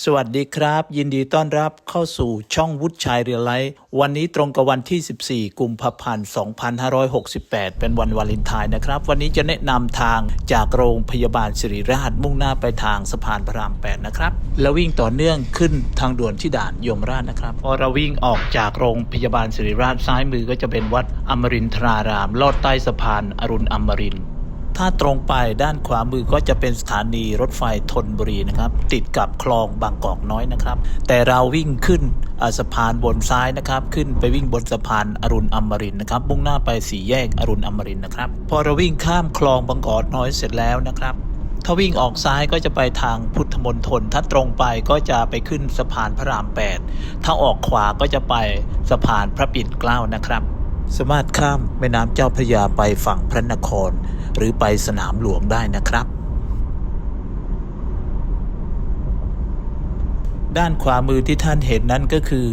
สวัสดีครับ ยินดีต้อนรับเข้าสู่ช่องวุฒิชัยเรียลไลท์วันนี้ตรงกับวันที่ 14 กุมภาพันธ์ 2568 เป็นวันวาเลนไทน์นะครับ วันนี้จะแนะนำทางจากโรงพยาบาลสิริราชมุ่งหน้าไปทางสะพานพระราม 8 นะครับ แล้ววิ่งต่อเนื่องขึ้นทางด่วนที่ด่านยมราชนะครับพอเราวิ่งออกจากโรงพยาบาลสิริราชซ้ายมือก็จะเป็นวัดอมรินทราราม ลอดใต้สะพานอรุณอมรินทร์ ถ้าตรงไปด้านขวามือก็จะเป็นสถานีรถไฟธนบุรีนะครับ ติดกับคลองบางกอกน้อยนะครับ แต่เราวิ่งขึ้นสะพานบนซ้ายนะครับ ขึ้นไปวิ่งบนสะพานอรุณอมรินทร์นะครับ มุ่งหน้าไปสี่แยกอรุณอมรินทร์นะครับ พอเราวิ่งข้ามคลองบางกอกน้อยเสร็จแล้วนะครับถ้าวิ่งออกซ้ายก็จะไปทางพุทธมณฑล ถ้าตรงไปก็จะไปขึ้นสะพานพระราม 8 ถ้าออกขวาก็จะไปสะพานพระปิ่นเกล้านะครับ สามารถข้ามแม่น้ำเจ้าพระยาไปฝั่งพระนคร หรือไปสนามหลวงได้นะครับ ด้านขวามือที่ท่านเห็นนั้นก็คือ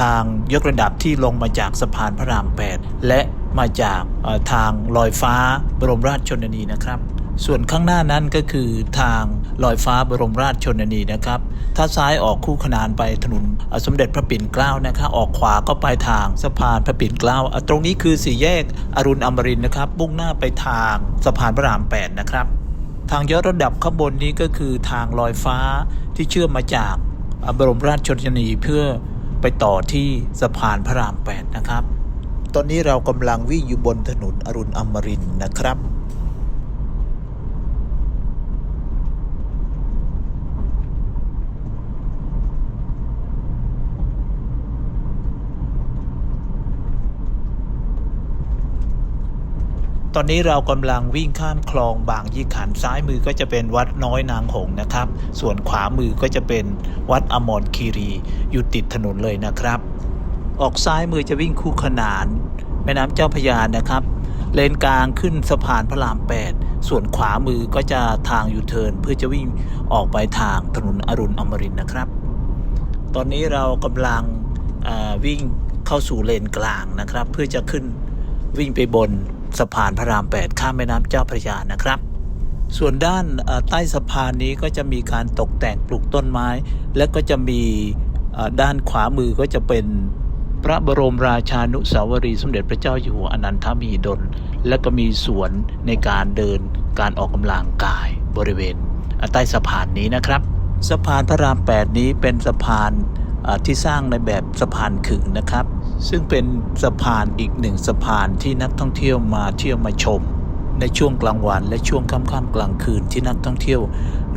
ทางยกระดับที่ลงมาจากสะพานพระราม 8 และมาจากทางลอยฟ้าบรมราชชนนีนะครับ ส่วนข้างหน้านั้นก็คือทางลอยฟ้าบรมราชชนนีนะครับ ถ้าซ้ายออกคู่ขนานไปถนนสมเด็จพระปิ่นเกล้านะครับ ออกขวาก็ไปทางสะพานพระปิ่นเกล้า ตรงนี้คือสี่แยกอรุณอมรินทร์นะครับ มุ่งหน้าไปทางสะพานพระราม8นะครับ ทางยกระดับข้างบนนี้ก็คือทางลอยฟ้าที่เชื่อมมาจากบรมราชชนนีเพื่อไปต่อที่สะพานพระราม8นะครับ ตอนนี้เรากำลังวิ่งอยู่บนถนนอรุณอมรินทร์นะครับ ตอนนี้เรากำลังวิ่งข้ามคลองบางยี่ขันซ้ายมือก็จะเป็นวัดน้อยนางหงนะครับ ส่วนขวามือก็จะเป็นวัดอมรคีรีอยู่ติดถนนเลยนะครับ ออกซ้ายมือจะวิ่งคู่ขนาน แม่น้ำเจ้าพยานะครับ เลนกลางขึ้นสะพานพระราม 8 ส่วนขวามือก็จะทางยูเทิร์นเพื่อจะวิ่งออกไปทางถนนอรุณอมรินทร์นะครับ ตอนนี้เรากำลังวิ่งเข้าสู่เลนกลางนะครับ เพื่อจะขึ้นวิ่งไปบน สะพานพระราม 8 ข้ามแม่น้ำเจ้าพระยานะครับ ส่วนด้านใต้สะพานนี้ก็จะมีการตกแต่งปลูกต้นไม้ และก็จะมีด้านขวามือก็จะเป็นพระบรมราชานุสาวรีย์สมเด็จพระเจ้าอยู่หัวอนันทมหิดล และก็มีสวนในการเดินการออกกำลังกายบริเวณใต้สะพานนี้นะครับ สะพานพระราม 8 นี้เป็นสะพาน ที่สร้างในแบบสะพานขึงนะครับ ซึ่งเป็นสะพานอีกหนึ่งสะพานที่นักท่องเที่ยวมาเที่ยวมาชม ในช่วงกลางวันและช่วงค่ำๆกลางคืนที่นักท่องเที่ยว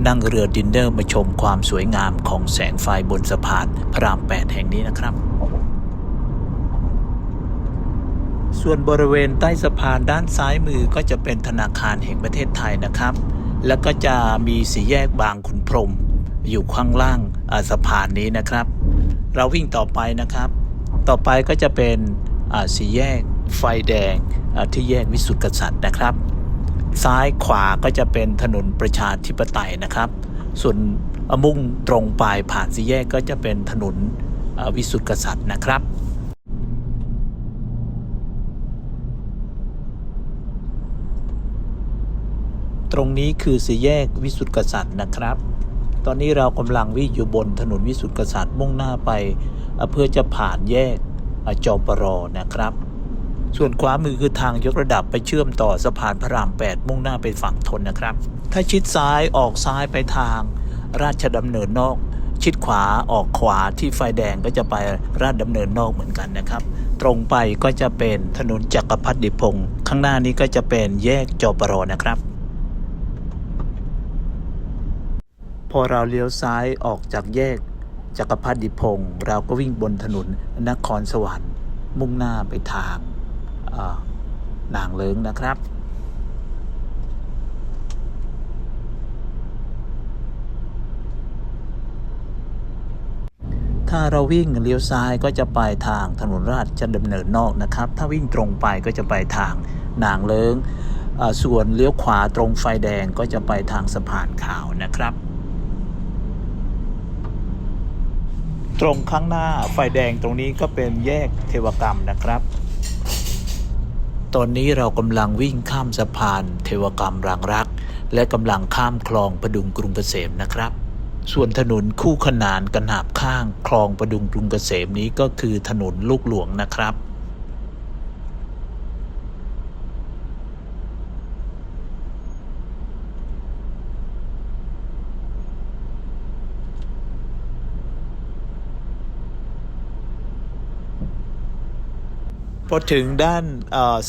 นั่งเรือดินเนอร์มาชมความสวยงามของแสงไฟบนสะพานพระราม 8 แห่งนี้นะครับ ส่วนบริเวณใต้สะพานด้านซ้ายมือก็จะเป็นธนาคารแห่งประเทศไทยนะครับ แล้วก็จะมีสีแยกบางขุนพรมอยู่ข้างล่างสะพานนี้นะครับ เราวิ่งต่อไปนะครับ ต่อไปก็จะเป็นอ่าสีแยกไฟแดงอ่าที่แยกวิสุทธิกษัตริย์นะครับ ซ้ายขวาก็จะเป็นถนนประชาธิปไตยนะครับ ส่วนมุ่งตรงไปผ่านสี่แยกก็จะเป็นถนนอ่าวิสุทธิกษัตริย์นะครับตรงนี้คือสี่แยกวิสุทธิกษัตริย์นะครับ ตอนนี้เรากำลังวิ่งอยู่บนถนนวิสุทธิกษัตริย์มุ่งหน้าไปเพื่อจะผ่านแยกเอ่อจอปรนะครับ ส่วนขวามือคือทางยกระดับไปเชื่อมต่อสะพานพระราม 8 มุ่งหน้าไปฝั่งทนนะครับ ถ้าชิดซ้ายออกซ้ายไปทางราชดำเนินนอก ชิดขวาออกขวาที่ไฟแดงก็จะไปราชดำเนินนอกเหมือนกันนะครับ ตรงไปก็จะเป็นถนนจักรพรรดิพงศ์ข้างหน้านี้ก็จะเป็นแยกจอปรอนะครับ พอเราเลี้ยวซ้ายออกจากแยกจักรพรรดิพงศ์เราก็วิ่งบนถนนนครสวรรค์ มุ่งหน้าไปทางนางเลิงนะครับถ้าเราวิ่งเลี้ยวซ้ายก็จะไปทางถนนราชดำเนินนอกนะครับ ถ้าวิ่งตรงไปก็จะไปทางนางเลิง ส่วนเลี้ยวขวาตรงไฟแดงก็จะไปทางสะพานขาวนะครับ ตรงข้างหน้าไฟแดงตรงนี้ก็เป็นแยกเทวกรรมนะครับ ตอนนี้เรากำลังวิ่งข้ามสะพานเทวกรรมรางรัก และกำลังข้ามคลองประดุงกรุงเกษมนะครับ ส่วนถนนคู่ขนานกันหาบข้าง คลองประดุงกรุงเกษมนี้ก็คือถนนลูกหลวงนะครับ พอถึงด้าน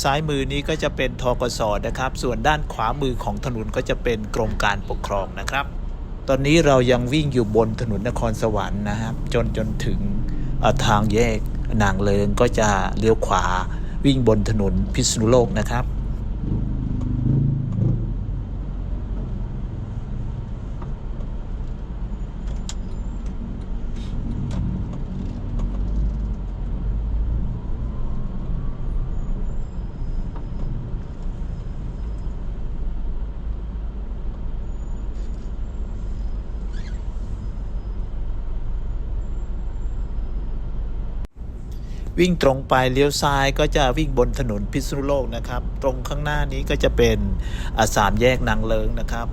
ซ้ายมือนี้ก็จะเป็นทกศนะครับ ส่วนด้านขวามือของถนนก็จะเป็นกรมการปกครองนะครับ ตอนนี้เรายังวิ่งอยู่บนถนนนครสวรรค์นะครับ จนจนถึงทางแยกนางเลิงก็จะเลี้ยวขวาวิ่งบนถนนพิษณุโลกนะครับ วิ่งตรงไปเลี้ยวซ้ายก็จะวิ่งบนถนนพิษณุโลกนะครับ ตรงข้างหน้านี้ก็จะเป็นอาสามแยกนางเลิงนะครับ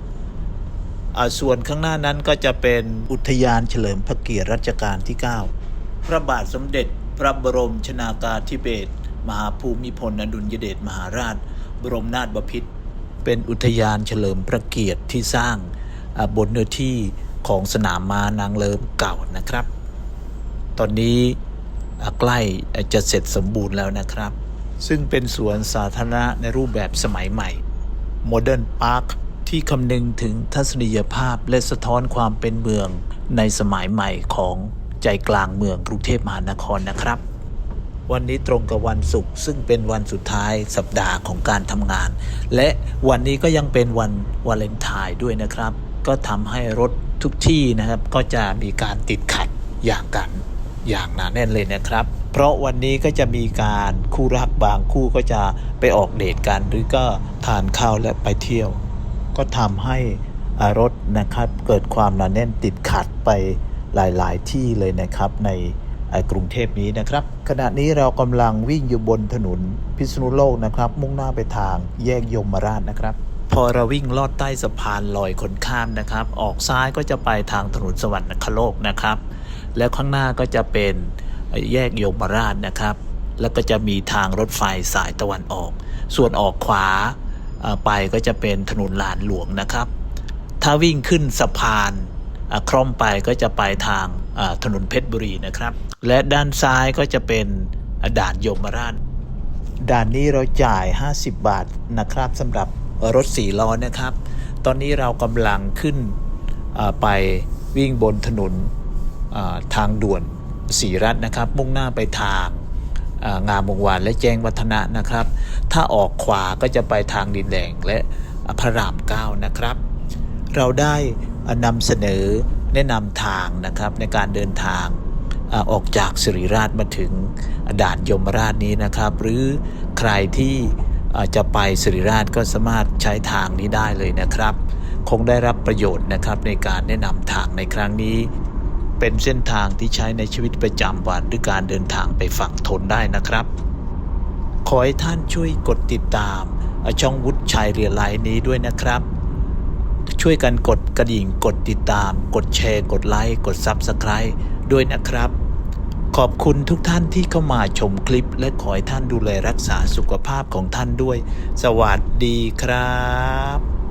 อส่วนข้างหน้านั้นก็จะเป็นอุทยานเฉลิมพระเกียรติรัชกาลที่ 9 พระบาทสมเด็จพระบรมชนากาธิเบศรมหาภูมิพลอดุลยเดชมหาราช บรมนาถบพิตรเป็นอุทยานเฉลิมพระเกียรติที่สร้างบนเนื้อที่ของสนามม้านางเลิงเก่านะครับ ตอนนี้ ใกล้จะเสร็จสมบูรณ์แล้วนะครับ ซึ่งเป็นสวนสาธารณะในรูปแบบสมัยใหม่ Modern Park ที่คำนึงถึงทัศนียภาพและสะท้อนความเป็นเมืองในสมัยใหม่ของใจกลางเมืองกรุงเทพมหานครนะครับ วันนี้ตรงกับวันศุกร์ซึ่งเป็นวันสุดท้ายสัปดาห์ของการทำงาน และวันนี้ก็ยังเป็นวันวาเลนไทน์ด้วยนะครับ ก็ทำให้รถทุกที่นะครับก็จะมีการติดขัดอย่างกัน อย่างหนาแน่นเลยนะครับ เพราะวันนี้ก็จะมีการคู่รักบางคู่ก็จะไปออกเดทกัน หรือก็ทานข้าวและไปเที่ยว ก็ทำให้อารถนะครับเกิดความหนาแน่นติดขัดไปหลาย ๆ ที่เลยนะครับในกรุงเทพนี้นะครับ ขณะนี้เรากำลังวิ่งอยู่บนถนนพิษณุโลกนะครับ มุ่งหน้าไปทางแยกยมราชนะครับ พอเราวิ่งลอดใต้สะพานลอยคนข้ามนะครับ ออกซ้ายก็จะไปทางถนนสวรรคโลกนะครับ แล้วข้างหน้าก็จะเป็นแยกโยมราชนะครับ แล้วก็จะมีทางรถไฟสายตะวันออก ส่วนออกขวาไปก็จะเป็นถนนลานหลวงนะครับ ถ้าวิ่งขึ้นสะพานคล่อมไปก็จะไปทางถนนเพชรบุรีนะครับ และด้านซ้ายก็จะเป็นด่านโยมราช ด่านนี้เราจ่าย 50 บาทนะครับสำหรับรถสี่ล้อนะครับ ตอนนี้เรากำลังขึ้นไปวิ่งบนถนน ทางด่วนสีรัฐนะครับ มุ่งหน้าไปทางอ่างามวงวานและแจ้งวัฒนะนะครับ ถ้าออกขวาก็จะไปทางดินแดงและพระรามเก้านะครับ เราได้นำเสนอแนะนำทางนะครับในการเดินทางออกจากสิริราชมาถึงด่านยมราชนี้นะครับ หรือใครที่จะไปสิริราชก็สามารถใช้ทางนี้ได้เลยนะครับ คงได้รับประโยชน์นะครับในการแนะนำทางในครั้งนี้ เป็นเส้นทางที่ใช้ในชีวิตประจำวันหรือการเดินทางไปฝั่งทนได้นะครับ ขอให้ท่านช่วยกดติดตามช่องวุฒิชัยเรียลไลน์นี้ด้วยนะครับ ช่วยกันกดกระดิ่งกดติดตาม กดแชร์ กดไลค์กด Subscribe ด้วยนะครับ ขอบคุณทุกท่านที่เข้ามาชมคลิป และขอให้ท่านดูแลรักษาสุขภาพของท่านด้วย สวัสดีครับ